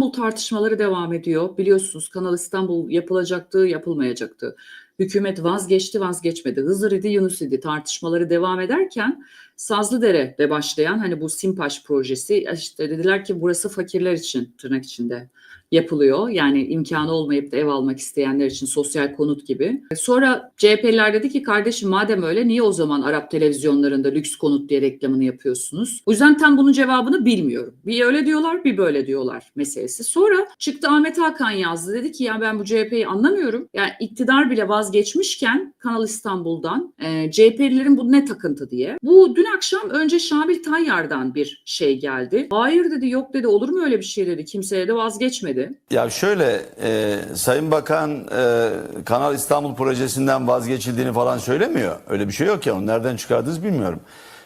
İstanbul tartışmaları devam ediyor. Biliyorsunuz Kanal İstanbul yapılacaktı, yapılmayacaktı. Hükümet vazgeçti, vazgeçmedi. Hızır idi, Yunus idi tartışmaları devam ederken Sazlıdere'de başlayan hani bu Simpaş projesi işte dediler ki burası fakirler için tırnak içinde yapılıyor. Yani imkanı olmayıp da ev almak isteyenler için sosyal konut gibi. Sonra CHP'liler dedi ki kardeşim madem öyle niye o zaman Arap televizyonlarında lüks konut diye reklamını yapıyorsunuz? O yüzden tam bunun cevabını bilmiyorum. Bir öyle diyorlar bir böyle diyorlar meselesi. Sonra çıktı Ahmet Hakan yazdı. Dedi ki ya ben bu CHP'yi anlamıyorum. Yani iktidar bile vazgeçmişken Kanal İstanbul'dan e, CHP'lilerin bu ne takıntı diye. Bu dün akşam önce Şamil Tayyar'dan bir şey geldi. Hayır dedi yok dedi olur mu öyle bir şey dedi. Kimseye de vazgeçmedi. Ya şöyle e, Sayın Bakan e, Kanal İstanbul projesinden vazgeçildiğini falan söylemiyor. Öyle bir şey yok ya. Onu nereden çıkardınız bilmiyorum.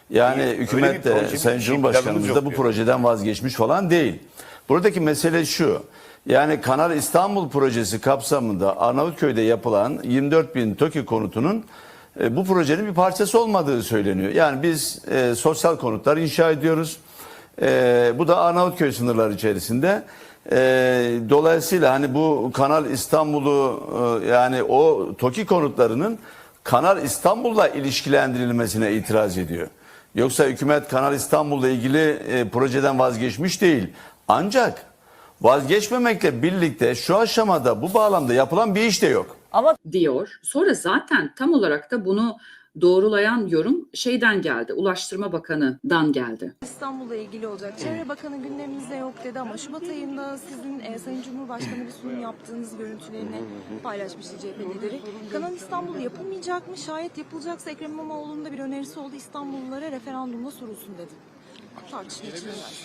Yani bir hükümet de Sayın şey Cumhurbaşkanımız da bu projeden vazgeçmiş falan değil. Buradaki mesele şu. Yani Kanal İstanbul projesi kapsamında Arnavutköy'de yapılan 24 bin TOKİ konutunun e, bu projenin bir parçası olmadığı söyleniyor. Yani biz e, sosyal konutlar inşa ediyoruz. E, bu da Arnavutköy sınırları içerisinde. E, dolayısıyla hani bu Kanal İstanbul'u e, yani o TOKİ konutlarının Kanal İstanbul'la ilişkilendirilmesine itiraz ediyor. Yoksa hükümet Kanal İstanbul'la ilgili e, projeden vazgeçmiş değil. Ancak vazgeçmemekle birlikte şu aşamada bu bağlamda yapılan bir iş de yok. Ama diyor. Sonra zaten tam olarak da bunu doğrulayan yorum şeyden geldi. Ulaştırma Bakanı'dan geldi. İstanbul'la ilgili olacak. Çevre Bakanı gündemimizde yok dedi ama Şubat ayında sizin e, Sayın Cumhurbaşkanı bir sunum yaptığınız görüntülerini paylaşmıştı CHP lideri. Kanal İstanbul yapılmayacak mı? Şayet yapılacaksa Ekrem İmamoğlu'nun da bir önerisi oldu. İstanbullulara referandumda sorulsun dedi.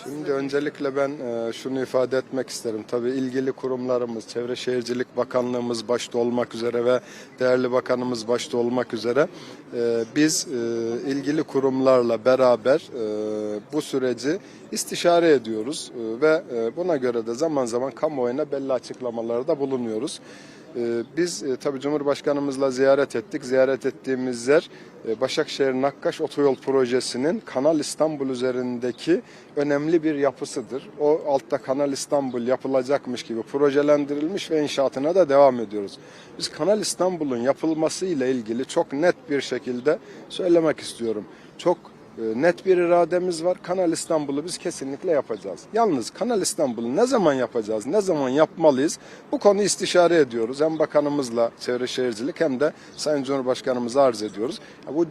Şimdi öncelikle ben e, şunu ifade etmek isterim. Tabii ilgili kurumlarımız, Çevre Şehircilik Bakanlığımız başta olmak üzere ve değerli bakanımız başta olmak üzere e, biz e, ilgili kurumlarla beraber bu süreci istişare ediyoruz ve buna göre de zaman zaman kamuoyuna belli açıklamalarda bulunuyoruz. E, Biz e, tabii Cumhurbaşkanımızla ziyaret ettik. Ziyaret ettiğimiz yer e, Başakşehir Nakkaş Otoyol Projesi'nin Kanal İstanbul üzerindeki önemli bir yapısıdır. O altta Kanal İstanbul yapılacakmış gibi projelendirilmiş ve inşaatına da devam ediyoruz. Biz Kanal İstanbul'un yapılması ile ilgili çok net bir şekilde söylemek istiyorum. Çok net bir irademiz var. Kanal İstanbul'u biz kesinlikle yapacağız. Yalnız Kanal İstanbul'u ne zaman yapacağız, ne zaman yapmalıyız? Bu konuyu istişare ediyoruz. Hem bakanımızla Çevre Şehircilik hem de Sayın Cumhurbaşkanımıza arz ediyoruz. Ya bu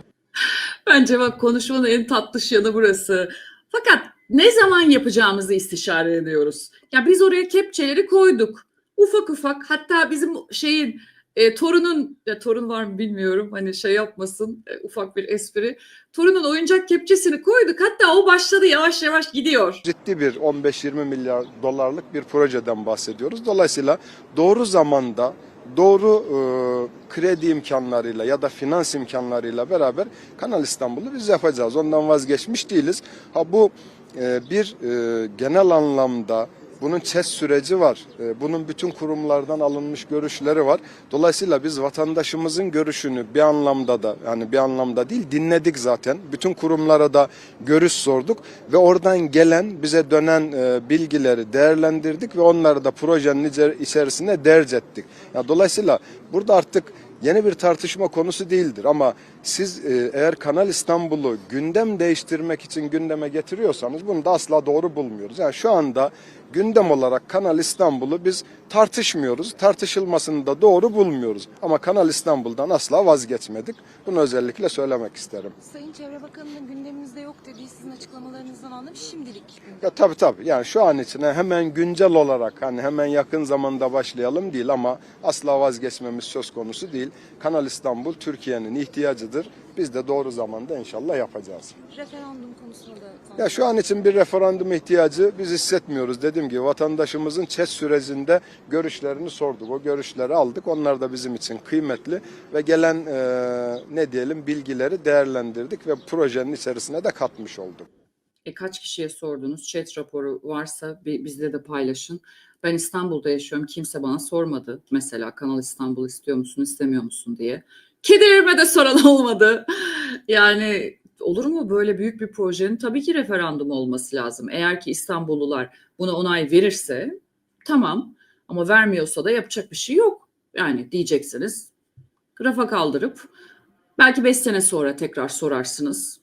Bence bak konuşmanın en tatlış yanı burası. Fakat ne zaman yapacağımızı istişare ediyoruz. Ya biz oraya kepçeleri koyduk. Ufak ufak hatta bizim şeyin e, torunun ya torun var mı bilmiyorum hani şey yapmasın e, ufak bir espri. Torunun oyuncak kepçesini koyduk hatta o başladı yavaş yavaş gidiyor. ciddi bir 15-20 milyar dolarlık bir projeden bahsediyoruz. Dolayısıyla doğru zamanda doğru e, kredi imkanlarıyla ya da finans imkanlarıyla beraber Kanal İstanbul'u biz yapacağız. Ondan vazgeçmiş değiliz. Ha bu e, bir e, genel anlamda bunun çet süreci var. E, Bunun bütün kurumlardan alınmış görüşleri var. Dolayısıyla biz vatandaşımızın görüşünü bir anlamda da yani bir anlamda değil dinledik zaten. Bütün kurumlara da görüş sorduk ve oradan gelen bize dönen e, bilgileri değerlendirdik ve onları da projenin içer- içerisine derc ettik. Ya dolayısıyla burada artık yeni bir tartışma konusu değildir ama siz e, eğer Kanal İstanbul'u gündem değiştirmek için gündeme getiriyorsanız bunu da asla doğru bulmuyoruz. Yani şu anda gündem olarak Kanal İstanbul'u biz tartışmıyoruz. Tartışılmasını da doğru bulmuyoruz. Ama Kanal İstanbul'dan asla vazgeçmedik. Bunu özellikle söylemek isterim. Sayın Çevre Bakanı'nın gündemimizde yok dediği sizin açıklamalarınızdan anladım. Şimdilik Ya tabii tabii. Yani şu an içine hemen güncel olarak hani hemen yakın zamanda başlayalım değil ama asla vazgeçmemiz söz konusu değil. Kanal İstanbul Türkiye'nin ihtiyacıdır. Biz de doğru zamanda inşallah yapacağız. referandum konusunda da Ya şu an için bir referandum ihtiyacı biz hissetmiyoruz. Dediğim gibi vatandaşımızın çet sürecinde görüşlerini sorduk. O görüşleri aldık. Onlar da bizim için kıymetli ve gelen eee, ne diyelim bilgileri değerlendirdik ve projenin içerisine de katmış olduk. E, kaç kişiye sordunuz? Chat raporu varsa bi- bizle de paylaşın. Ben İstanbul'da yaşıyorum. Kimse bana sormadı. Mesela Kanal İstanbul istiyor musun, istemiyor musun diye. Kedilerime de soran olmadı. Yani olur mu böyle büyük bir projenin tabii ki referandum olması lazım. Eğer ki İstanbullular buna onay verirse Tamam ama vermiyorsa da yapacak bir şey yok. Yani diyeceksiniz rafa kaldırıp belki 5 sene sonra tekrar sorarsınız.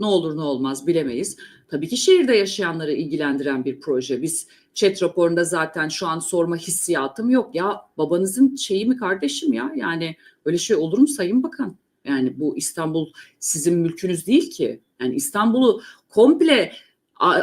Ne olur ne olmaz bilemeyiz. Tabii ki şehirde yaşayanları ilgilendiren bir proje. Biz chat raporunda zaten şu an sorma hissiyatım yok. Ya babanızın şeyi mi kardeşim ya? Yani öyle şey olur mu Sayın Bakan? Yani bu İstanbul sizin mülkünüz değil ki. Yani İstanbul'u komple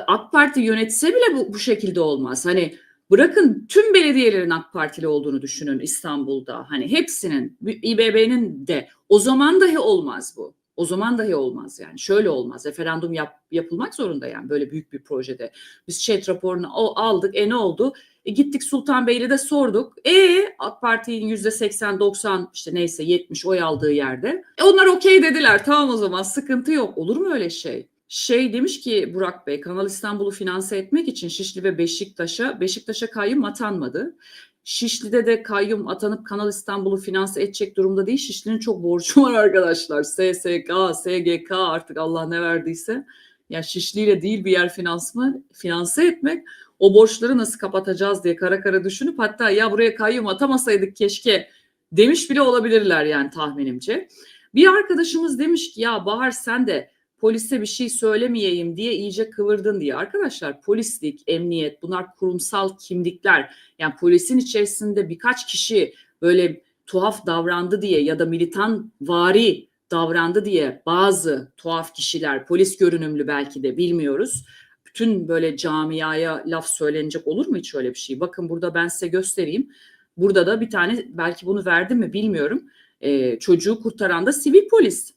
AK Parti yönetse bile bu, bu şekilde olmaz. Hani bırakın tüm belediyelerin AK Partili olduğunu düşünün İstanbul'da. Hani hepsinin, İBB'nin de o zaman dahi olmaz bu. O zaman dahi olmaz yani. Şöyle olmaz. Referandum yap, yapılmak zorunda yani böyle büyük bir projede. Biz chat raporunu aldık. E ne oldu? E gittik Sultanbeyli'de sorduk. E AK Parti'nin yüzde 80-90 işte neyse 70 oy aldığı yerde. E onlar okey dediler. Tamam o zaman sıkıntı yok. Olur mu öyle şey? Şey demiş ki Burak Bey Kanal İstanbul'u finanse etmek için Şişli ve Beşiktaş'a Beşiktaş'a kayyum atanmadı. Şişli'de de kayyum atanıp Kanal İstanbul'u finanse edecek durumda değil. Şişli'nin çok borcu var arkadaşlar. SSK, SGK artık Allah ne verdiyse. Ya Şişli'yle değil bir yer finansman, finanse etmek o borçları nasıl kapatacağız diye kara kara düşünüp hatta ya buraya kayyum atamasaydık keşke demiş bile olabilirler yani tahminimce. Bir arkadaşımız demiş ki ya Bahar sen de polise bir şey söylemeyeyim diye iyice kıvırdın diye. Arkadaşlar polislik, emniyet bunlar kurumsal kimlikler. Yani polisin içerisinde birkaç kişi böyle tuhaf davrandı diye ya da militan vari davrandı diye bazı tuhaf kişiler polis görünümlü belki de bilmiyoruz. Bütün böyle camiaya laf söylenecek olur mu hiç öyle bir şey? Bakın burada ben size göstereyim. Burada da bir tane belki bunu verdim mi bilmiyorum. Ee, çocuğu kurtaran da sivil polis.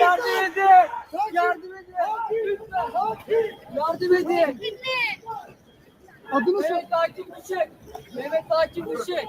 Yardım edin! Yardım edin! Yardım edin! Adını söyle. Mehmet Akif Düşek. Mehmet Akif Düşek.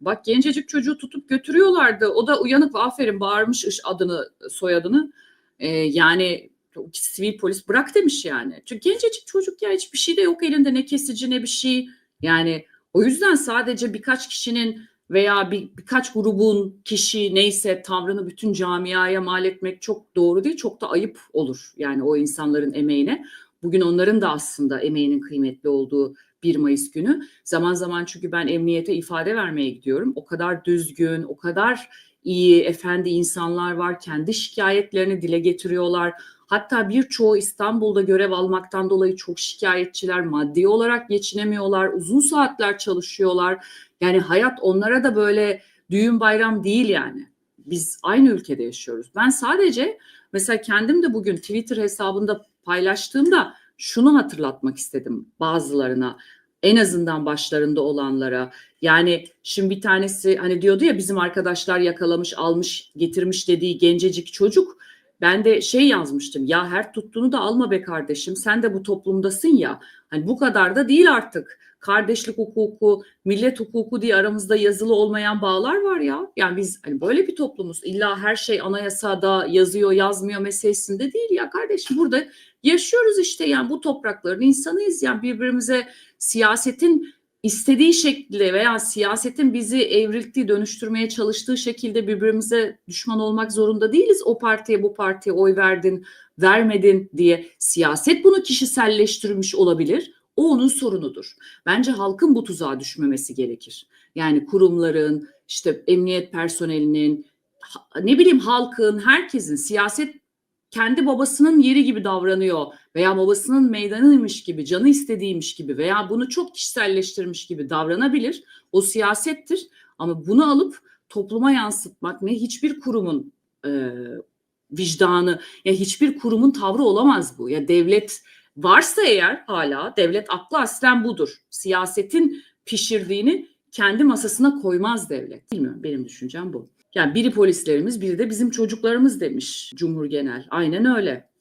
Bak gencecik çocuğu tutup götürüyorlardı. O da uyanık ve aferin bağırmış iş adını, soyadını. Ee, yani sivil polis bırak demiş yani. Çünkü gencecik çocuk ya hiçbir şey de yok elinde ne kesici ne bir şey. Yani o yüzden sadece birkaç kişinin veya bir, birkaç grubun kişi neyse tavrını bütün camiaya mal etmek çok doğru değil. Çok da ayıp olur yani o insanların emeğine. Bugün onların da aslında emeğinin kıymetli olduğu 1 Mayıs günü. Zaman zaman çünkü ben emniyete ifade vermeye gidiyorum. O kadar düzgün, o kadar iyi, efendi insanlar var. Kendi şikayetlerini dile getiriyorlar. Hatta birçoğu İstanbul'da görev almaktan dolayı çok şikayetçiler. Maddi olarak geçinemiyorlar. Uzun saatler çalışıyorlar. Yani hayat onlara da böyle düğün bayram değil yani. Biz aynı ülkede yaşıyoruz. Ben sadece mesela kendim de bugün Twitter hesabında paylaştığımda şunu hatırlatmak istedim bazılarına en azından başlarında olanlara. Yani şimdi bir tanesi hani diyordu ya bizim arkadaşlar yakalamış, almış, getirmiş dediği gencecik çocuk. Ben de şey yazmıştım. Ya her tuttuğunu da alma be kardeşim. Sen de bu toplumdasın ya. Hani bu kadar da değil artık. Kardeşlik hukuku, millet hukuku diye aramızda yazılı olmayan bağlar var ya. Yani biz hani böyle bir toplumuz. İlla her şey anayasada yazıyor, yazmıyor meselesinde değil ya kardeşim. Burada yaşıyoruz işte yani bu toprakların insanıyız yani birbirimize siyasetin istediği şekilde veya siyasetin bizi evrilttiği, dönüştürmeye çalıştığı şekilde birbirimize düşman olmak zorunda değiliz. O partiye bu partiye oy verdin, vermedin diye siyaset bunu kişiselleştirmiş olabilir. O onun sorunudur. Bence halkın bu tuzağa düşmemesi gerekir. Yani kurumların, işte emniyet personelinin, ne bileyim halkın, herkesin siyaset kendi babasının yeri gibi davranıyor veya babasının meydanıymış gibi, canı istediğiymiş gibi veya bunu çok kişiselleştirmiş gibi davranabilir. O siyasettir ama bunu alıp topluma yansıtmak ne hiçbir kurumun e, vicdanı ya hiçbir kurumun tavrı olamaz bu. Ya devlet varsa eğer hala devlet aklı aslen budur. Siyasetin pişirdiğini kendi masasına koymaz devlet. Bilmiyorum benim düşüncem bu. Yani biri polislerimiz, biri de bizim çocuklarımız demiş Cumhur Genel. Aynen öyle.